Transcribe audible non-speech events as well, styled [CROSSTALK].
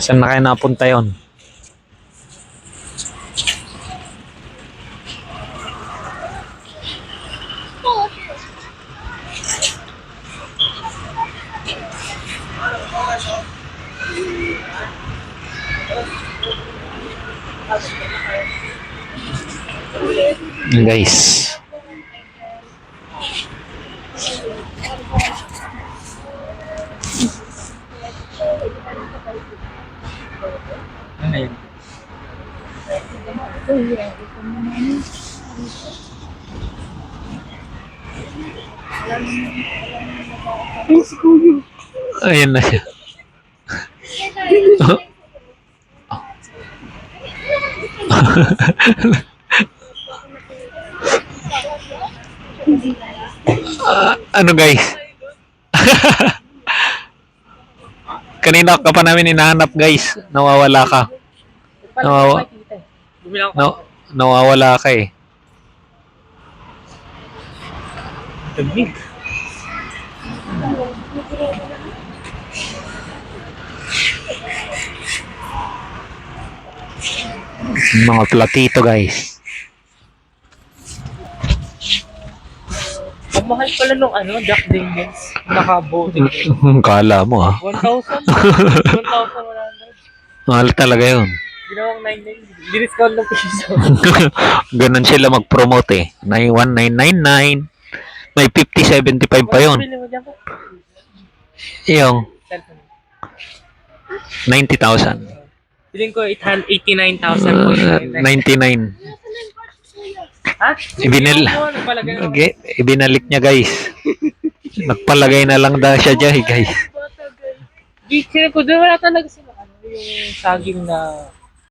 Saan na kayo napunta yon? Guys. Ano yun? Ayan na siya. Ah, ano guys? [LAUGHS] Kanina ka pa namin hinahanap guys. Nawawala ka. Nawawa, Bumili ako. no, nawawala ka eh. Tabig. Mga platito guys. Ang mahal pala nung ano, Jack Daniels. Naka-boating. [LAUGHS] Kala mo ah. 1,000? 1,100. [LAUGHS] Mahal talaga yun. Ginawang 99. Diniscount ng piso. [LAUGHS] Ganun sila mag-promote eh. 91999. May 5075 pa yun. Yung Cellphone. 90,000. Piling ko 89,000 99. Ha? Ibinil. Okay, ibinalik niya guys. Nagpalagay na lang daw siya dyan guys. Di, ko doon wala talaga sila. Ano yung saging na